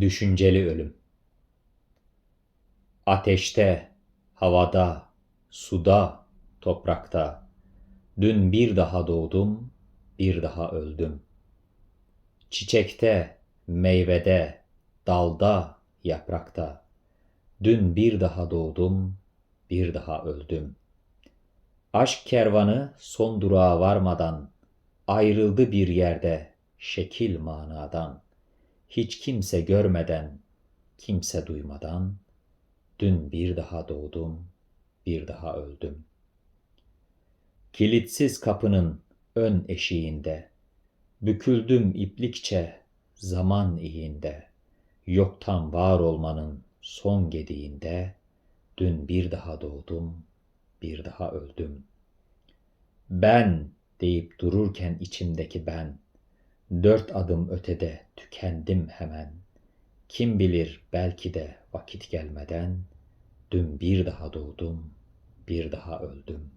Düşünceli ölüm. Ateşte, havada, suda, toprakta. Dün bir daha doğdum, bir daha öldüm. Çiçekte, meyvede, dalda, yaprakta. Dün bir daha doğdum, bir daha öldüm. Aşk kervanı son durağa varmadan ayrıldı bir yerde şekil manadan. Hiç kimse görmeden, kimse duymadan dün bir daha doğdum, bir daha öldüm. Kilitsiz kapının ön eşiğinde büküldüm iplikçe zaman iğinde. Yoktan var olmanın son gediğinde dün bir daha doğdum, bir daha öldüm. Ben deyip dururken içimdeki ben, dört adım ötede tükendim hemen. Kim bilir belki de vakit gelmeden, dün bir daha doğdum, bir daha öldüm.